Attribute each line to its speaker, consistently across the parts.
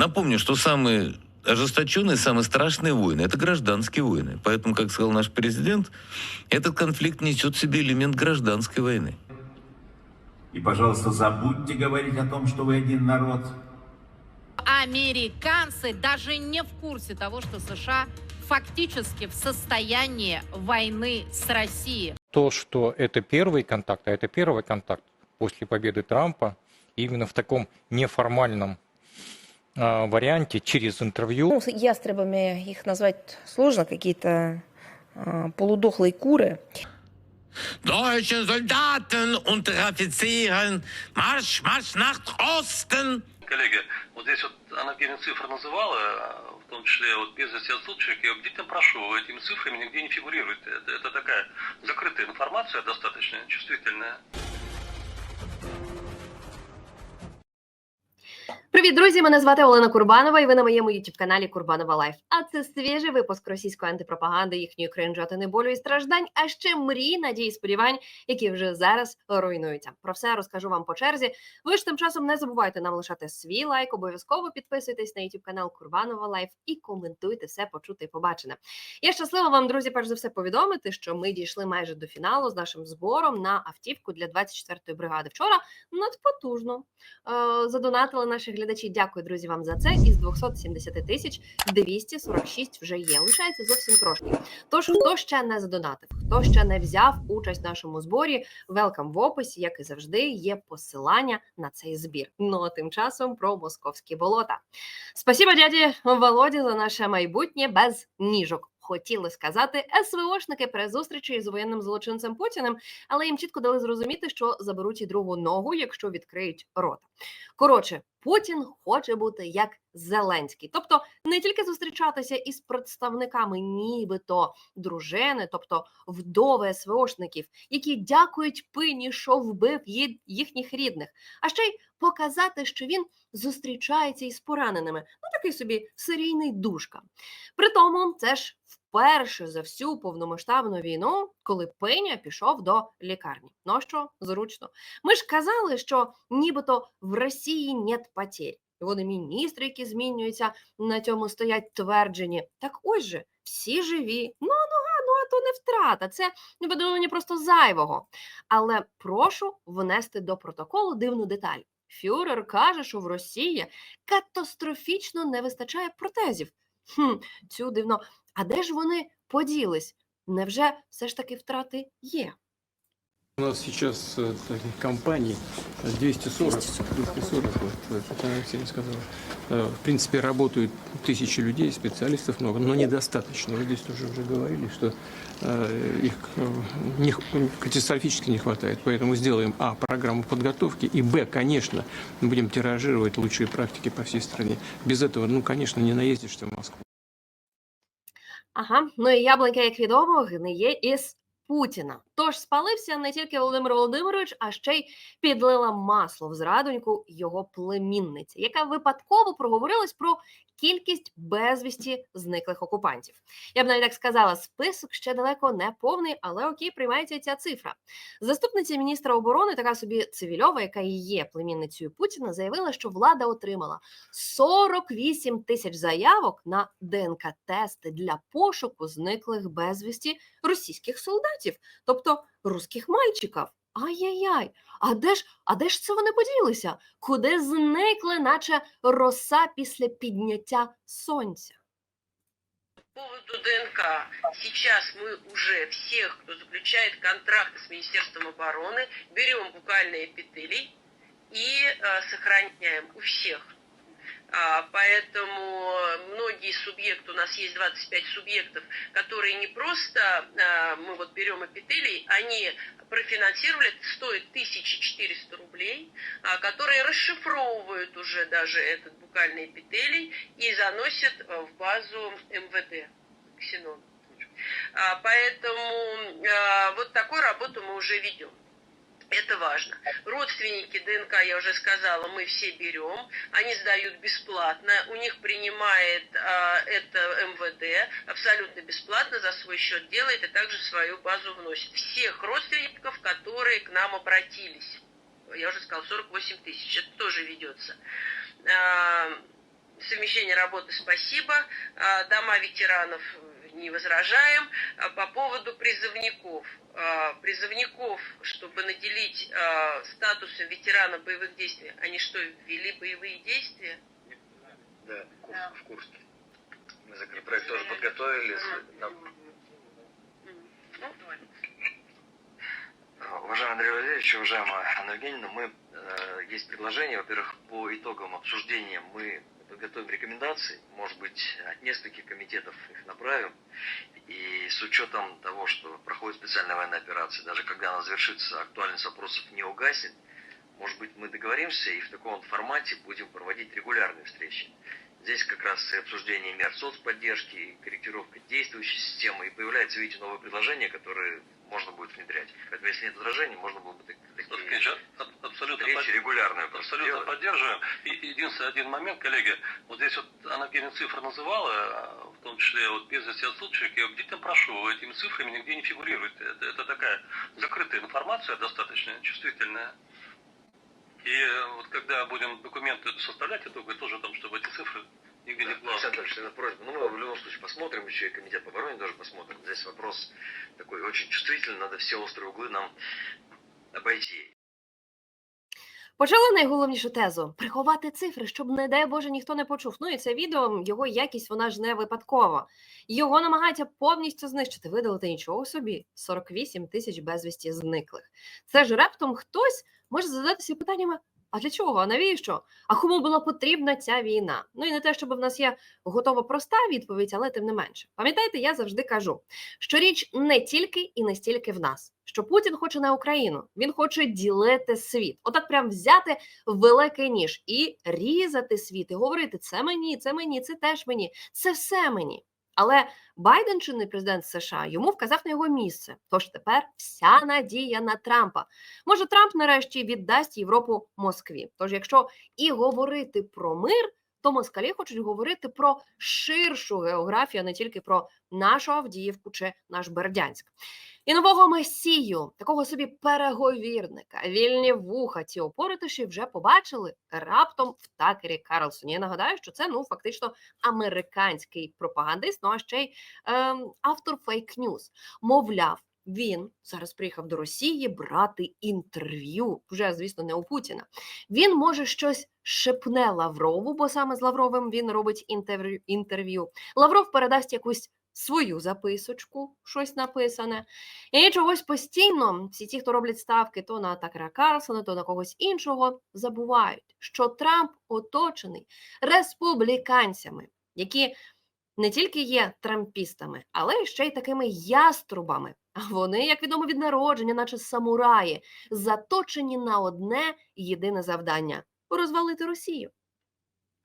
Speaker 1: Напомню, что самые ожесточенные, самые страшные войны – это гражданские войны. Поэтому, как сказал наш президент, этот конфликт несет в себе элемент гражданской войны.
Speaker 2: И, пожалуйста, забудьте говорить о том, что вы один народ.
Speaker 3: Американцы даже не в курсе того, что США фактически в состоянии войны с Россией.
Speaker 4: то, что это первый контакт, а это первый контакт после победы Трампа, именно в таком неформальном варианте, через интервью,
Speaker 5: Ну, ястребами их назвать сложно, какие-то а, полудохлые куры.
Speaker 1: Deutschen Soldaten und Offizieren, Marsch, Marsch nach Osten!
Speaker 6: Коллеги, вот здесь вот она какие цифры называла, в том числе вот без отсутствующих, я бдительно прошу, этими цифрами нигде не фигурирует. Это, это такая закрытая информация, достаточно чувствительная.
Speaker 7: Привіт, друзі! Мене звати Олена Курбанова, і ви на моєму youtube каналі Курбанова Лайф. А це свіжий випуск російської антипропаганди, їхньої кринжатини болю і страждань, а ще мрій, надій, сподівань, які вже зараз руйнуються. Про все розкажу вам по черзі. Ви ж тим часом не забувайте нам лишати свій лайк, обов'язково підписуйтесь на youtube канал Курбанова Лайф і коментуйте все почуте і побачене. Я щаслива вам, друзі, перш за все повідомити, що ми дійшли майже до фіналу з нашим збором на автівку для 24-ї бригади. Вчора надпотужно е, задонатили наші глядачі. Дякую, друзі, вам за це. Із 270 тисяч 246 вже є. Лишається зовсім трошки. Тож, хто ще не задонатив, хто ще не взяв участь в нашому зборі, велкам в описі, як і завжди, є посилання на цей збір. Ну а тим часом про московські болота. Спасибо, дяді Володі, за наше майбутнє без ніжок. Хотіли сказати СВОшники при зустрічі з воєнним злочинцем Путіним, але їм чітко дали зрозуміти, що заберуть і другу ногу, якщо відкриють рота. Коротше, Путін хоче бути як Зеленський, тобто не тільки зустрічатися із представниками, нібито дружини, тобто вдови СВОшників, які дякують пині, що вбив їхніх рідних, а ще й показати, що він зустрічається із пораненими. Ну такий собі серійний душка. При тому, це ж вперше за всю повномасштабну війну, коли Пеня пішов до лікарні. Ну що зручно. Ми ж казали, що нібито в Росії нет потерь. Вони міністри, які змінюються, на цьому стоять тверджені. Так ось же, всі живі. Ну, нога, ну а то не втрата. Це видумання просто зайвого. Але прошу внести до протоколу дивну деталь. Фюрер каже, що в Росії катастрофічно не вистачає протезів. Хм, цю дивно. А де ж вони поділись? Невже все ж таки втрати є?
Speaker 8: У нас сейчас э, таких компаний э, 240, 240, вот, вот, Татьяна Алексеевна сказала. Э, В принципе, работают тысячи людей, специалистов много, но недостаточно. Вы здесь тоже уже говорили, что э, их э, не х- катастрофически не хватает. Поэтому сделаем, а, программу подготовки, и, б, конечно, будем тиражировать лучшие практики по всей стране. Без этого, ну, конечно, не наездишься в Москву.
Speaker 7: Ага, ну і яблунька, як відомо, гниє із Путіна. Тож спалився не тільки Володимир Володимирович, а ще й підлила масло в зрадоньку його племінниці, яка випадково проговорилась про кількість безвісті зниклих окупантів. Я б навіть так сказала, список ще далеко не повний, але окей, приймається ця цифра. Заступниця міністра оборони, така собі цивільова, яка і є племінницею Путіна, заявила, що влада отримала 48 тисяч заявок на ДНК-тести для пошуку зниклих безвісті російських солдатів, тобто русських мальчиків. Ай-яй-яй, а де ж, а де ж це вони поділися? Куди зникли, наче роса після підняття сонця?
Speaker 9: По поводу ДНК. Сейчас мы уже всех, кто заключает контракты с Министерством обороны, берем букальные эпителий и э, сохраняем у всех. А, поэтому многие субъекты, у нас есть 25 субъектов, которые не просто а, мы вот берем эпителий, они профинансировали, стоит 1400 рублей, а, которые расшифровывают уже даже этот букальный эпителий и заносят в базу МВД. Ксенон. Поэтому вот такую работу мы уже ведем. Это важно. Родственники ДНК, я уже сказала, мы все берем. Они сдают бесплатно. У них принимает а, это МВД абсолютно бесплатно за свой счет делает и также в свою базу вносит. Всех родственников, которые к нам обратились. Я уже сказала, 48 тысяч. Это тоже ведется. А, совмещение работы спасибо, а, дома ветеранов не возражаем. А По поводу призывников. А, Призывников, чтобы наделить а, статусом ветерана боевых действий, они что, ввели боевые действия?
Speaker 10: Да, в Курске. Мы законопроект тоже подготовили.
Speaker 9: Ну,
Speaker 10: Уважаемый Андрей Валерьевич, уважаемая Анна Евгеньевна, мы, э, есть предложение, во-первых, по итогам обсуждения мы подготовим рекомендации, может быть, от нескольких комитетов их направим, и с учетом того, что проходит специальная военная операция, даже когда она завершится, актуальность вопросов не угаснет, может быть, мы договоримся и в таком формате будем проводить регулярные встречи. Здесь как раз и обсуждение мер соцподдержки, и корректировка действующей системы, и появляются, видите, новые предложения, которые можно будет внедрять. Поэтому, если нет возражений, можно было бы такие
Speaker 6: Евгеньевич, аб- абсолютно,
Speaker 10: встречи
Speaker 6: под-
Speaker 10: регулярные
Speaker 6: абсолютно
Speaker 10: делать.
Speaker 6: поддерживаем. И единственный один момент, коллеги, вот здесь вот Анна Евгеньевна цифры называла, в том числе вот без отсутствующих, я бдительно прошу, этими цифрами нигде не фигурирует. Это, это такая закрытая информация, достаточно чувствительная. И вот когда будем документы составлять, это тоже там, чтобы эти цифры нигде не
Speaker 10: Да,
Speaker 6: плавали.
Speaker 10: Александр Ильич, это просьба. Ну, мы в любом случае посмотрим, еще и комитет по обороне тоже посмотрим. Здесь вопрос такой очень чувствительный, надо все острые углы нам обойти.
Speaker 7: Почали найголовнішу тезу приховати цифри, щоб, не дай Боже, ніхто не почув. Ну і це відео, його якість вона ж не випадкова. Його намагаються повністю знищити, видалити нічого собі. 48 тисяч безвісті зниклих. Це ж раптом хтось може задатися питаннями: а для чого? А навіщо? А кому була потрібна ця війна? Ну і не те, щоб в нас є готова проста відповідь, але тим не менше. Пам'ятаєте, я завжди кажу, що річ не тільки і не стільки в нас. Що Путін хоче на Україну, він хоче ділити світ. Отак, прям взяти великий ніж і різати світ, і говорити: це мені, це мені, це теж мені, це все мені. Але Байден, чинний президент США, йому вказав на його місце. Тож тепер вся надія на Трампа. Може, Трамп нарешті віддасть Європу Москві. Тож, якщо і говорити про мир, то москалі хочуть говорити про ширшу географію, а не тільки про нашу Авдіївку чи наш Бердянськ. І нового месію, такого собі переговірника, вільні вуха ці опоритиші вже побачили раптом в Такері Карлсоні. Я нагадаю, що це ну фактично американський пропагандист, ну а ще й ем, автор фейк-ньюз. Мовляв, він зараз приїхав до Росії брати інтерв'ю. Вже звісно, не у Путіна. Він може щось шепне Лаврову, бо саме з Лавровим він робить інтерв'ю. інтерв'ю. Лавров передасть якусь свою записочку, щось написане. І чогось постійно всі ті, хто роблять ставки то на Такера Карлсона, то на когось іншого, забувають, що Трамп оточений республіканцями, які не тільки є трампістами, але ще й такими яструбами. А вони, як відомо від народження, наче самураї, заточені на одне єдине завдання розвалити Росію.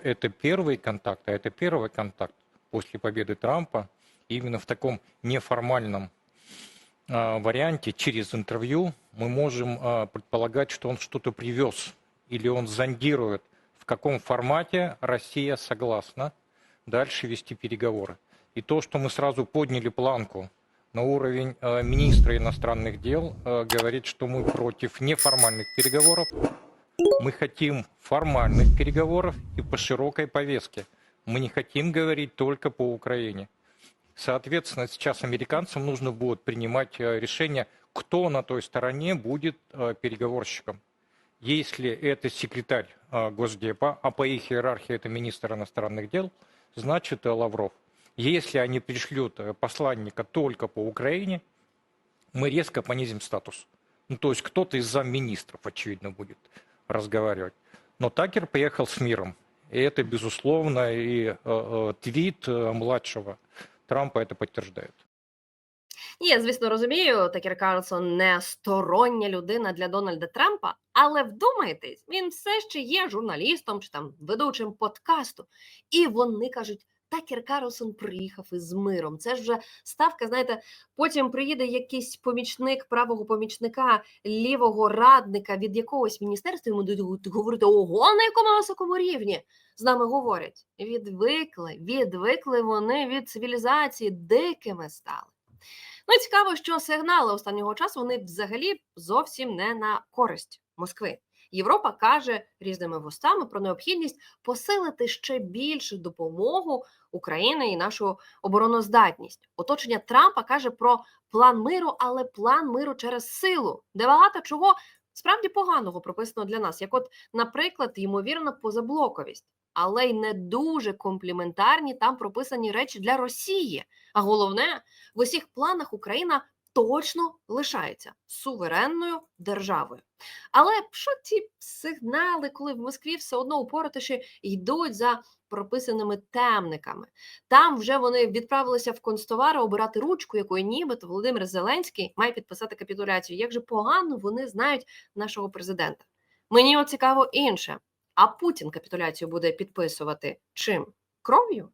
Speaker 4: Это первый контакт, а это первый контакт после победы Трампа именно в таком неформальном а, варианте через интервью мы можем а, предполагать, что он что-то привез или он зондирует, в каком формате Россия согласна дальше вести переговоры. И то, что мы сразу подняли планку на уровень а, министра иностранных дел, говорит, что мы против неформальных переговоров, мы хотим формальных переговоров и по широкой повестке. Мы не хотим говорить только по Украине. Соответственно, сейчас американцам нужно будет принимать э, решение, кто на той стороне будет э, переговорщиком. Если это секретарь э, Госдепа, а по их иерархии это министр иностранных дел, значит Лавров. Если они пришлют посланника только по Украине, мы резко понизим статус. Ну, то есть кто-то из замминистров, очевидно, будет разговаривать. Но Такер поехал с миром. И это, безусловно, и э, твит э, младшего Трампа это подтверждает.
Speaker 7: Ні, звісно, розумію, Такер Карлсон не стороння людина для Дональда Трампа, але вдумайтесь, він все ще є журналістом чи там ведучим подкасту. І вони кажуть, Такер Карлсон приїхав із миром. Це ж вже ставка, знаєте, потім приїде якийсь помічник правого помічника, лівого радника від якогось міністерства, йому будуть говорити, ого, на якому високому рівні з нами говорять. Відвикли, відвикли вони від цивілізації, дикими стали. Ну цікаво, що сигнали останнього часу вони взагалі зовсім не на користь Москви. Європа каже різними вустами про необхідність посилити ще більше допомогу України і нашу обороноздатність. Оточення Трампа каже про план миру, але план миру через силу, де багато чого справді поганого прописано для нас, як, от, наприклад, ймовірна позаблоковість. Але й не дуже компліментарні там прописані речі для Росії. А головне, в усіх планах Україна точно лишається суверенною державою. Але що ті сигнали, коли в Москві все одно упоротиші йдуть за прописаними темниками? Там вже вони відправилися в констовари обирати ручку, якою нібито Володимир Зеленський має підписати капітуляцію. Як же погано вони знають нашого президента? Мені от цікаво інше. А Путін капітуляцію буде підписувати чим? Кров'ю?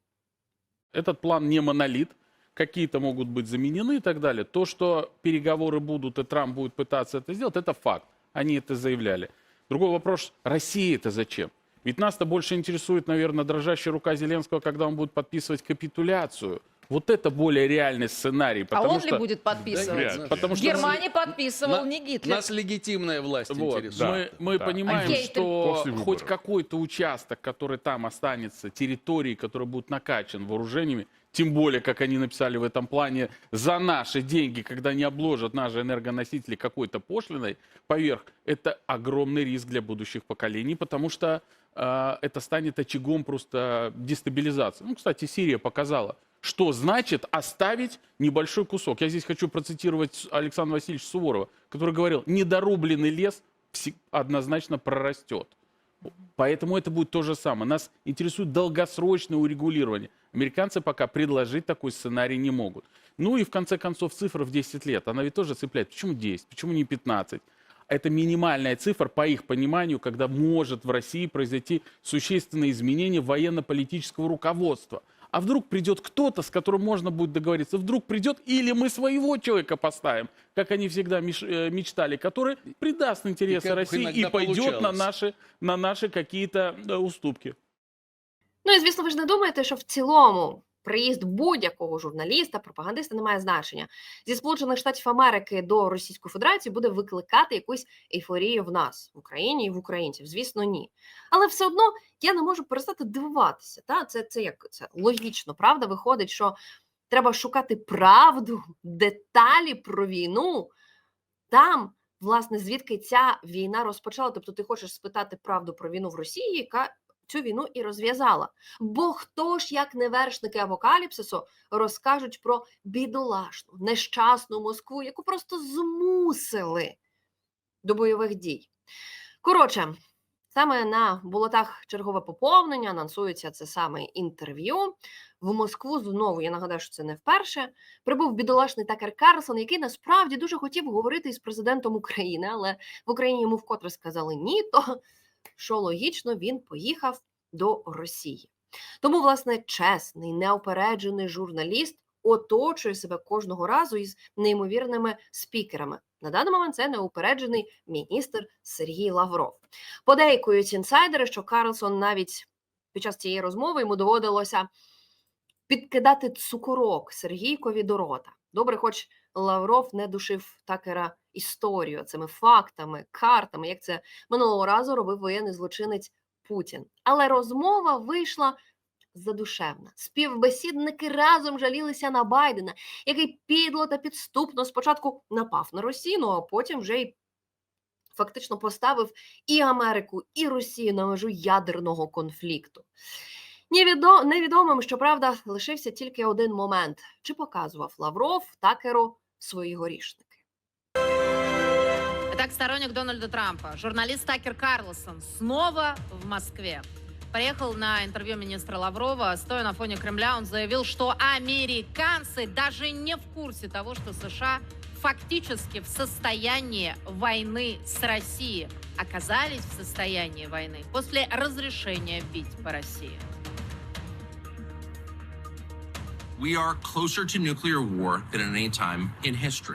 Speaker 11: Этот план не монолит, какие-то могут быть заменены и так далее. То, что переговоры будут и Трамп будет пытаться это сделать, это факт. Они это заявляли. Другой вопрос, России это зачем? Ведь нас-то больше интересует, наверное, дрожащая рука Зеленского, когда он будет подписывать капитуляцию. Вот это более реальный сценарий.
Speaker 12: А он
Speaker 11: что...
Speaker 12: ли будет подписывать?
Speaker 11: Ли, потому что-
Speaker 12: Германии подписывал
Speaker 13: На-
Speaker 12: не Гитлер.
Speaker 13: Нас легитимная власть
Speaker 11: Вот,
Speaker 13: интересует.
Speaker 11: мы, мы
Speaker 1: да.
Speaker 11: понимаем,
Speaker 12: ты-
Speaker 11: что хоть какой-то участок, который там останется, территории, который будет накачан вооружениями, тем более, как они написали в этом плане, за наши деньги, когда не обложат наши энергоносители какой-то пошлиной поверх, это огромный риск для будущих поколений, потому что э, это станет очагом просто дестабилизации. Ну, кстати, Сирия показала, что значит оставить небольшой кусок. Я здесь хочу процитировать Александра Васильевича Суворова, который говорил, недорубленный лес однозначно прорастет. Поэтому это будет то же самое. Нас интересует долгосрочное урегулирование. Американцы пока предложить такой сценарий не могут. Ну и в конце концов цифра в 10 лет, она ведь тоже цепляет. Почему 10? Почему не 15? Это минимальная цифра, по их пониманию, когда может в России произойти существенное изменение военно-политического руководства А вдруг придет кто-то, с которым можно будет договориться? Вдруг придет, или мы своего человека поставим, как они всегда меш- э, мечтали, который придаст интересы
Speaker 13: как
Speaker 11: России и
Speaker 13: иногда
Speaker 11: пойдет на
Speaker 13: получалось.
Speaker 11: наши, на наши какие-то э, уступки.
Speaker 7: Ну і звісно, ви ж не думаєте, що в цілому приїзд будь-якого журналіста, пропагандиста не має значення зі Сполучених Штатів Америки до Російської Федерації буде викликати якусь ейфорію в нас в Україні і в українців. Звісно, ні. Але все одно я не можу перестати дивуватися. Та це, це як це логічно, правда? Виходить, що треба шукати правду, деталі про війну там. Власне, звідки ця війна розпочала? Тобто, ти хочеш спитати правду про війну в Росії, яка цю війну і розв'язала. Бо хто ж, як не вершники апокаліпсису, розкажуть про бідолашну, нещасну Москву, яку просто змусили до бойових дій. Коротше, саме на болотах чергове поповнення анонсується це саме інтерв'ю. В Москву знову, я нагадаю, що це не вперше. Прибув бідолашний Такер Карлсон, який насправді дуже хотів говорити із президентом України, але в Україні йому вкотре сказали ні, то що логічно, він поїхав до Росії. Тому, власне, чесний, неопереджений журналіст оточує себе кожного разу із неймовірними спікерами. На даний момент це неупереджений міністр Сергій Лавров. Подейкують інсайдери, що Карлсон навіть під час цієї розмови йому доводилося підкидати цукорок Сергійкові до рота. Добре, хоч Лавров не душив такера історію цими фактами, картами, як це минулого разу робив воєнний злочинець Путін. Але розмова вийшла задушевна. Співбесідники разом жалілися на Байдена, який підло та підступно спочатку напав на Росію, ну, а потім вже й фактично поставив і Америку, і Росію на межу ядерного конфлікту. Невідо- Невідомим, щоправда, лишився тільки один момент: чи показував Лавров Такеру свої горішники.
Speaker 3: Итак, сторонник Дональда Трампа, журналист Такер Карлсон, снова в Москве. Приехал на интервью министра Лаврова. Стоя на фоне Кремля, он заявил, что американцы даже не в курсе того, что США фактически в состоянии войны с Россией. Оказались в состоянии войны после разрешения бить по России.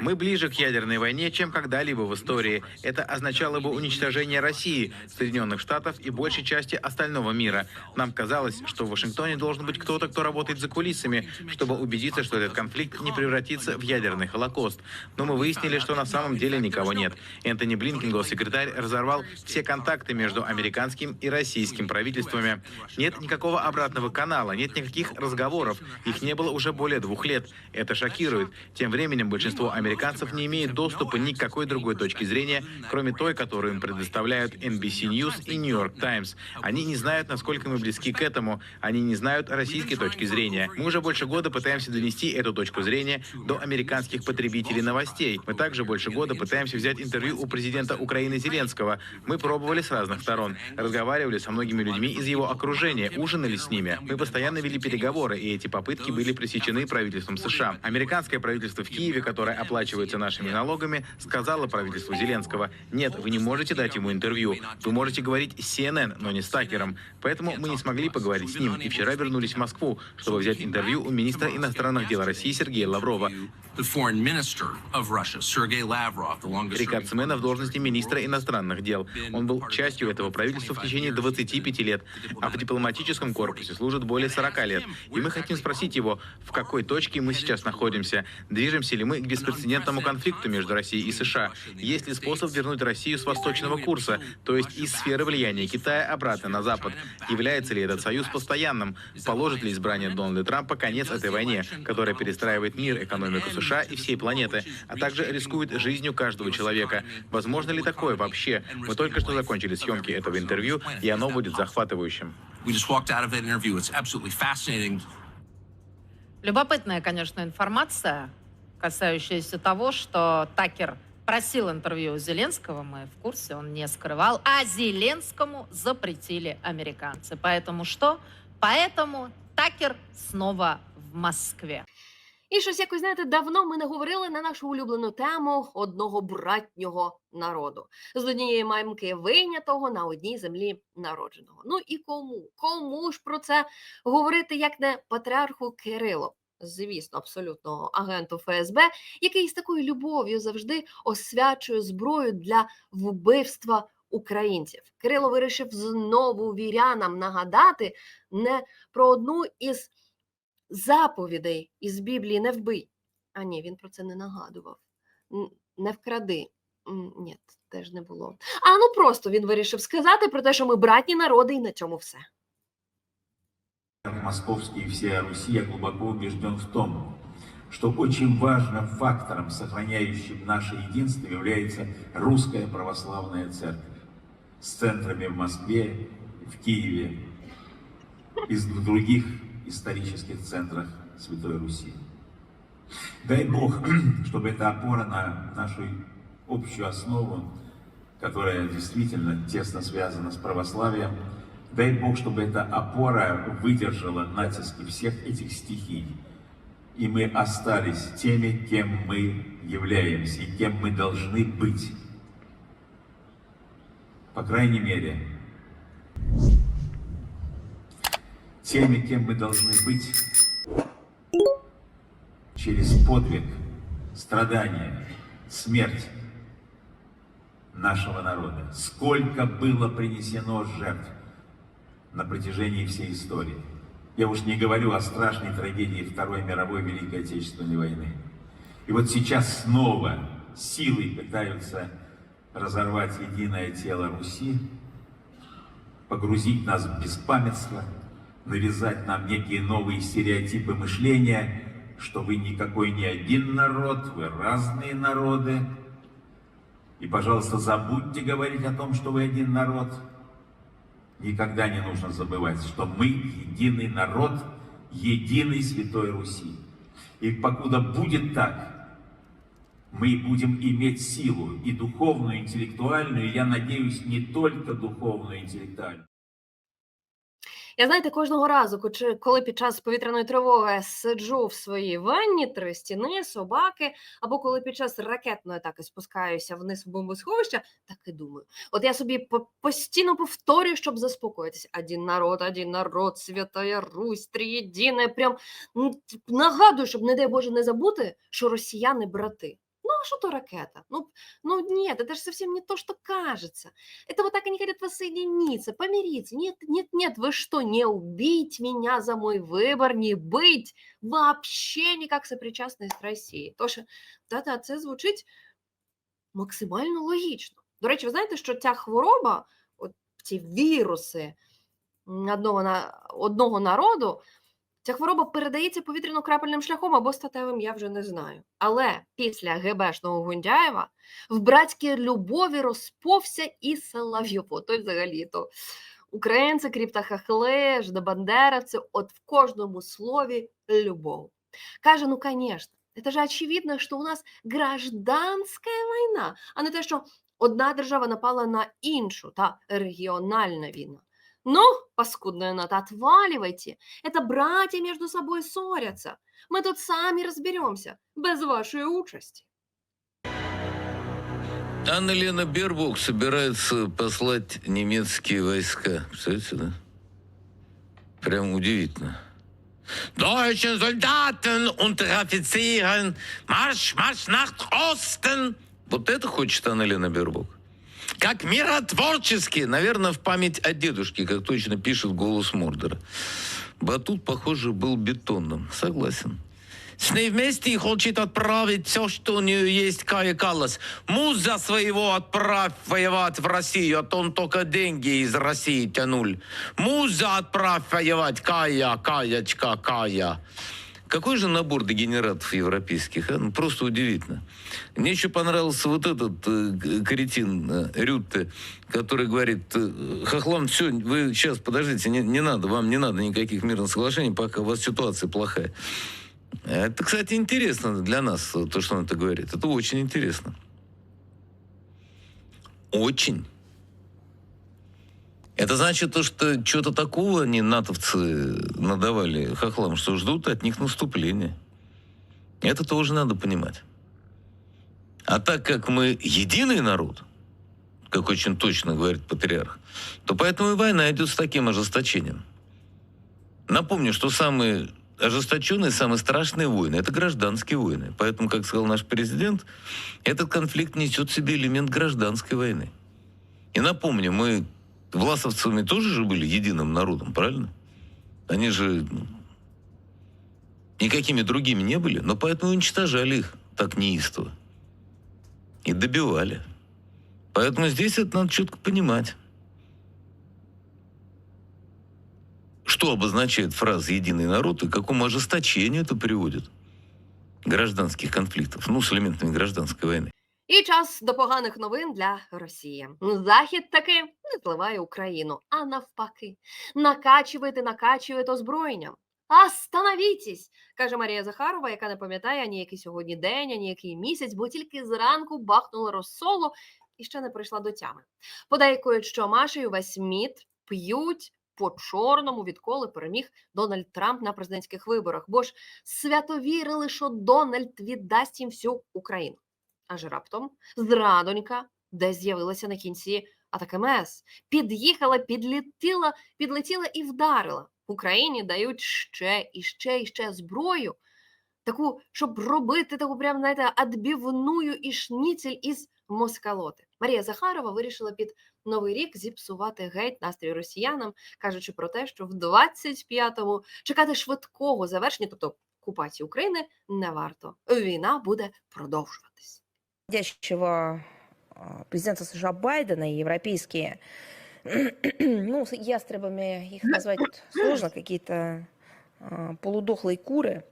Speaker 13: Мы ближе к ядерной войне, чем когда-либо в истории. Это означало бы уничтожение России, Соединенных Штатов и большей части остального мира. Нам казалось, что в Вашингтоне должен быть кто-то, кто работает за кулисами, чтобы убедиться, что этот конфликт не превратится в ядерный холокост. Но мы выяснили, что на самом деле никого нет. Энтони Блинкен, госсекретарь, разорвал все контакты между американским и российским правительствами. Нет никакого обратного канала, нет никаких разговоров. Их не было уже более двух лет. Это шокирует. Тем временем большинство американцев не имеет доступа ни к какой другой точке зрения, кроме той, которую им предоставляют NBC News и New York Times. Они не знают, насколько мы близки к этому. Они не знают российской точки зрения. Мы уже больше года пытаемся донести эту точку зрения до американских потребителей новостей. Мы также больше года пытаемся взять интервью у президента Украины Зеленского. Мы пробовали с разных сторон, разговаривали со многими людьми из его окружения, ужинали с ними. Мы постоянно вели переговоры, и эти попытки были пресечены правительством США. Американское правительство в Киеве, которое оплачивается нашими налогами, сказало правительству Зеленского, нет, вы не можете дать ему интервью. Вы можете говорить с CNN, но не с Такером. Поэтому мы не смогли поговорить с ним, и вчера вернулись в Москву, чтобы взять интервью у министра иностранных дел России Сергея Лаврова. Рекордсмена в должности министра иностранных дел. Он был частью этого правительства в течение 25 лет, а в дипломатическом корпусе служит более 40 лет. И мы хотим спросить его, в какой точке мы сейчас находимся, движемся ли мы к беспрецедентному конфликту между Россией и США, есть ли способ вернуть Россию с восточного курса, то есть из сферы влияния Китая обратно на Запад, является ли этот союз постоянным, положит ли избрание Дональда Трампа конец этой войне, которая перестраивает мир, экономику США и всей планеты, а также рискует жизнью каждого человека. Возможно ли такое вообще? Мы только что закончили съемки этого интервью, и оно будет захватывающим.
Speaker 12: We just walked out of that interview. It's absolutely fascinating.
Speaker 3: Любопытная, конечно, информация, касающаяся того, что Такер просил интервью у Зеленского, мы в курсе, он не скрывал, а Зеленскому запретили американцы. Поэтому что? Поэтому Такер снова в Москве.
Speaker 7: І щось якось знаєте, давно ми не говорили на нашу улюблену тему одного братнього народу з однієї мамки вийнятого на одній землі народженого. Ну і кому? Кому ж про це говорити, як не патріарху Кирилу? Звісно, абсолютно агенту ФСБ, який з такою любов'ю завжди освячує зброю для вбивства українців. Кирило вирішив знову вірянам нагадати не про одну із заповідей із Біблії не вбий. А ні, він про це не нагадував. Не вкради. Ні, теж не було. А ну просто він вирішив сказати про те, що ми братні народи, і на цьому все.
Speaker 2: Как московский и всея Руси, я глубоко убежден в том, что очень важным фактором, сохраняющим наше единство, является русская православная церковь с центрами в Москве, в Киеве и в других исторических центрах Святой Руси. Дай Бог, чтобы эта опора на нашу общую основу, которая действительно тесно связана с православием, дай Бог, чтобы эта опора выдержала натиски всех этих стихий, и мы остались теми, кем мы являемся и кем мы должны быть. По крайней мере, теми, кем мы должны быть через подвиг, страдания, смерть нашего народа. Сколько было принесено жертв на протяжении всей истории. Я уж не говорю о страшной трагедии Второй мировой Великой Отечественной войны. И вот сейчас снова силой пытаются разорвать единое тело Руси, погрузить нас в беспамятство, навязать нам некие новые стереотипы мышления, что вы никакой не один народ, вы разные народы. И, пожалуйста, забудьте говорить о том, что вы один народ. Никогда не нужно забывать, что мы единый народ, единый Святой Руси. И покуда будет так, мы будем иметь силу и духовную, и интеллектуальную, и я надеюсь, не только духовную, и интеллектуальную.
Speaker 7: Я знаєте, кожного разу, коли- під час повітряної тривоги сиджу в своїй ванні, три стіни, собаки, або коли під час ракетної атаки спускаюся вниз в бомбосховище, так і думаю. От я собі по- постійно повторюю, щоб заспокоїтися. Один народ, один народ, святая Русь, триєдине. Прям нагадую, щоб, не дай Боже, не забути, що росіяни брати Ну, а что то ракета? Ну, ну нет, это же совсем не то, что кажется. Это вот так они хотят воссоединиться, помириться. Нет, нет, нет, вы что, не убить меня за мой выбор, не быть вообще никак сопричастной з Росії. Тож, та-та, це звучить максимально логічно. До речі, ви знаєте, що ця хвороба, от ці віруси м, одного, на, одного народу, Ця хвороба передається повітряно-крапельним шляхом або статевим, я вже не знаю. Але після ГБшного Гундяєва в братській любові розповся і Соловйово. Той взагалі то українці, кріптахахли, ждобандеровці, от в кожному слові любов. Каже, ну, конечно, это же очевидно, що у нас гражданська війна, а не те, що одна держава напала на іншу, та регіональна війна. Ну, паскудная нота, отваливайте. Это братья между собой ссорятся. Мы тут сами разберемся, без вашей участи.
Speaker 1: Анна Лена Бербок собирается послать немецкие войска. Представляете, да? Прям удивительно. Deutsche Soldaten und Offizieren, марш, марш nach Osten. Вот это хочет Анна Лена Бербок. Как миротворчески, наверное, в память о дедушке, как точно пишет голос Мордора. Батут, похоже, был бетонным. Согласен. С ней вместе хочет отправить все, что у нее есть, Кая Каллас. Муза своего отправь воевать в Россию, а то он только деньги из России тянуль. Муза отправь воевать, Кая, Каячка, Кая. Какой же набор дегенератов европейских, а? Ну, просто удивительно. Мне еще понравился вот этот э, каретин э, Рютте, который говорит, э, все, вы сейчас, подождите, не, не надо, вам не надо никаких мирных соглашений, пока у вас ситуация плохая. Это, кстати, интересно для нас, э, то, что он это говорит. Это очень интересно. Очень. Это значит то, что что-то такого они, натовцы, надавали хохлам, что ждут от них наступления. Это тоже надо понимать. А так как мы единый народ, как очень точно говорит патриарх, то поэтому и война идет с таким ожесточением. Напомню, что самые ожесточенные, самые страшные войны – это гражданские войны. Поэтому, как сказал наш президент, этот конфликт несет в себе элемент гражданской войны. И напомню, мы власовцами тоже же были единым народом, правильно? Они же никакими другими не были, но поэтому уничтожали их так неистово. И добивали. Поэтому здесь это надо четко понимать. Что обозначает фраза «единый народ» и к какому ожесточению это приводит гражданских конфликтов, ну, с элементами гражданской войны.
Speaker 7: І час до поганих новин для Росії. Захід таки не зливає Україну, а навпаки, накачуєте, накачуєте озброєнням. Остановітесь, каже Марія Захарова, яка не пам'ятає ані який сьогодні день, ані який місяць, бо тільки зранку бахнула розсолу і ще не прийшла до тями. Подейкують, що Маша і увесь МІД п'ють по чорному, відколи переміг Дональд Трамп на президентських виборах, бо ж свято вірили, що Дональд віддасть їм всю Україну. Аж раптом зрадонька, де з'явилася на кінці АТКМС, під'їхала, підлетіла, підлетіла і вдарила. Україні дають ще і ще і ще зброю, таку, щоб робити таку прям, знаєте, адбівную і шніцель із москалоти. Марія Захарова вирішила під новий рік зіпсувати геть настрій росіянам, кажучи про те, що в 25-му чекати швидкого завершення, тобто окупації України, не варто. Війна буде продовжуватись.
Speaker 5: Сидящего а, президента США Байдена и европейские, ну, с ястребами их назвать сложно, какие-то а, полудохлые куры,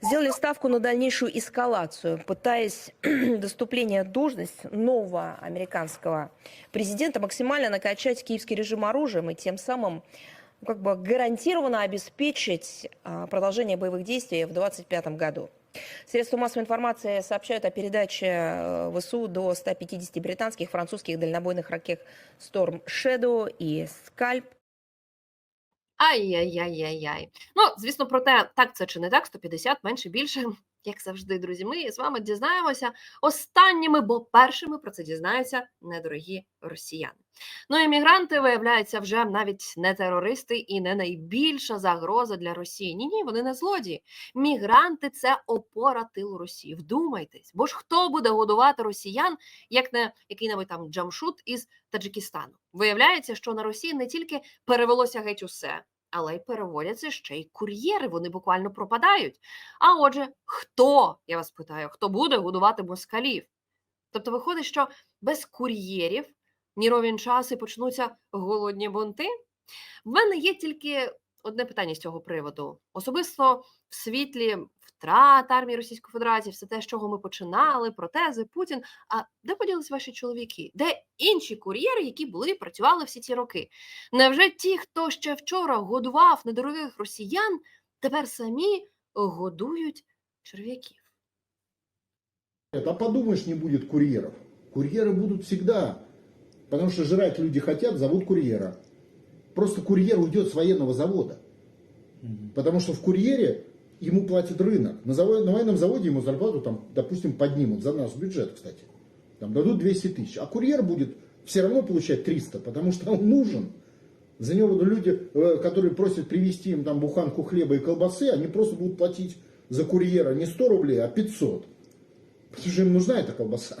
Speaker 5: сделали ставку на дальнейшую эскалацию, пытаясь доступление должность нового американского президента максимально накачать киевский режим оружием и тем самым ну, как бы гарантированно обеспечить а, продолжение боевых действий в 2025 году. Средства массовой информации сообщают о передаче э, ВСУ до 150 британских, французских дальнобойных ракет Storm Shadow и Scalp
Speaker 7: Ай-яй-яй-яй-яй. Ну, звісно, про те, так це чи не так, 150, менше, більше. Як завжди, друзі, ми з вами дізнаємося останніми, бо першими про це дізнаються недорогі росіяни. Ну, іммігранти, виявляються, вже навіть не терористи і не найбільша загроза для Росії. Ні, ні, вони не злодії. Мігранти це опора тилу Росії. Вдумайтесь, бо ж хто буде годувати росіян, як не який-небудь там джамшут із Таджикистану? Виявляється, що на Росії не тільки перевелося геть усе, але й переводяться ще й кур'єри. Вони буквально пропадають. А отже, хто я вас питаю, хто буде годувати москалів? Тобто, виходить, що без кур'єрів ні ровін час і почнуться голодні бунти. В мене є тільки одне питання з цього приводу. Особисто в світлі втрат армії Російської Федерації, все те, з чого ми починали, протези, Путін. А де поділись ваші чоловіки? Де інші кур'єри, які були і працювали всі ці роки? Невже ті, хто ще вчора годував недорогих росіян, тепер самі годують черв'яків?
Speaker 14: А подумаешь, не будет курьеров. Курьеры будут всегда. Потому что жрать люди хотят, зовут курьера. Просто курьер уйдет с военного завода. Потому что в курьере ему платит рынок. На, заводе, на военном заводе ему зарплату, там, допустим, поднимут за наш бюджет, кстати. Там дадут 200 тысяч. А курьер будет все равно получать 300, потому что он нужен. За него люди, э, которые просят привезти им там буханку хлеба и колбасы, они просто будут платить за курьера не 100 рублей, а 500. Потому что им нужна эта колбаса.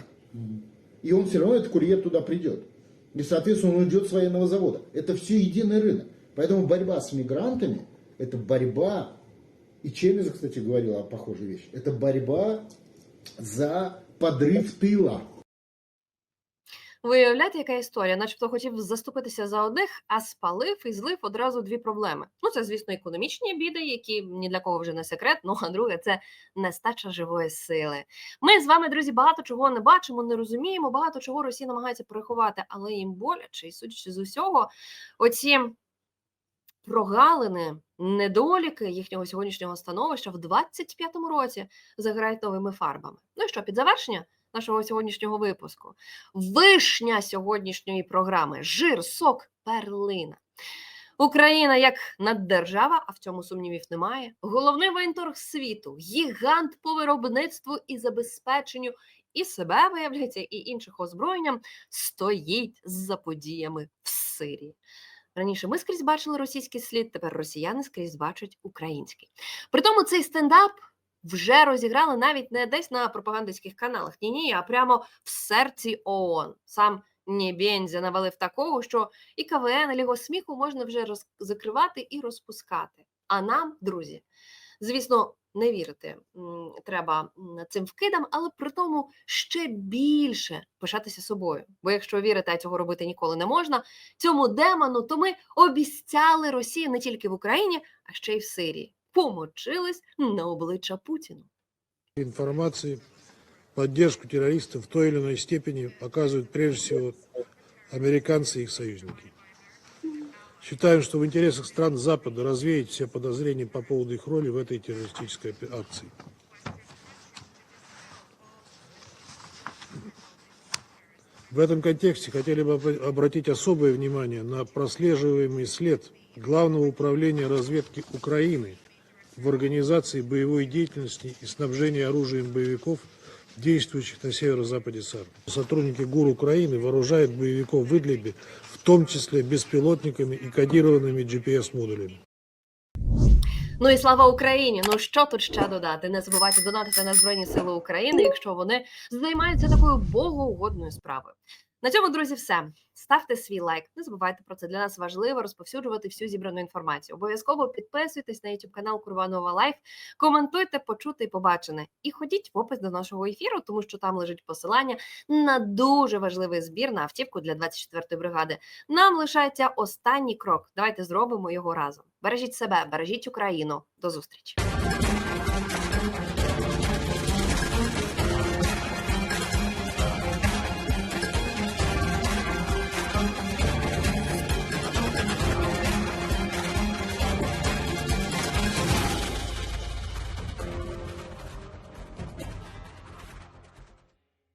Speaker 14: И он все равно, этот курьер туда придет. И, соответственно, он уйдет с военного завода. Это все единый рынок. Поэтому борьба с мигрантами, это борьба, и Чемиза, кстати, говорила о похожей вещи, это борьба за подрыв тыла.
Speaker 7: Виявляєте, яка історія? Начебто хотів заступитися за одних, а спалив і злив одразу дві проблеми. Ну, це, звісно, економічні біди, які ні для кого вже не секрет. Ну, а друге, це нестача живої сили. Ми з вами, друзі, багато чого не бачимо, не розуміємо, багато чого Росія намагається приховати, але їм боляче, і судячи з усього, оці прогалини, недоліки їхнього сьогоднішнього становища в 25-му році заграють новими фарбами. Ну і що, під завершення нашого сьогоднішнього випуску. Вишня сьогоднішньої програми жир, сок, перлина. Україна як наддержава, а в цьому сумнівів немає. Головний воєнторг світу, гігант по виробництву і забезпеченню і себе, виявляється, і інших озброєнням стоїть за подіями в Сирії. Раніше ми скрізь бачили російський слід, тепер росіяни скрізь бачать український. При тому цей стендап вже розіграли навіть не десь на пропагандистських каналах. Ні, ні, а прямо в серці ООН. Сам Нєбєнзя навалив такого, що і КВН, і Ліго сміху можна вже роз... закривати і розпускати. А нам, друзі, звісно, не вірити треба цим вкидам, але при тому ще більше пишатися собою. Бо якщо вірити, а цього робити ніколи не можна, цьому демону, то ми обіцяли Росію не тільки в Україні, а ще й в Сирії. Помочились на обличчя Путіну.
Speaker 15: информации поддержку террористов в той или иной степени оказывают прежде всего американцы и их союзники. Считаем, что в интересах стран Запада развеять все подозрения по поводу их роли в этой террористической акции. В этом контексте хотели бы обра- обратить особое внимание на прослеживаемый след Главного управления разведки Украины в организации боевой деятельности и снабжении оружием боевиков, действующих на северо-западе САР. Сотрудники ГУР Украины вооружают боевиков в Идлибе, в том числе беспилотниками и кодированными GPS-модулями.
Speaker 7: Ну і слава Україні! Ну що тут ще додати? Не забувайте донатити на Збройні Сили України, якщо вони займаються такою богоугодною справою. На цьому, друзі, все. Ставте свій лайк. Не забувайте про це. Для нас важливо розповсюджувати всю зібрану інформацію. Обов'язково підписуйтесь на YouTube канал Курбанова Лайф, коментуйте, почути і побачене. І ходіть в опис до нашого ефіру, тому що там лежить посилання на дуже важливий збір на автівку для 24-ї бригади. Нам лишається останній крок. Давайте зробимо його разом. Бережіть себе, бережіть Україну. До зустрічі.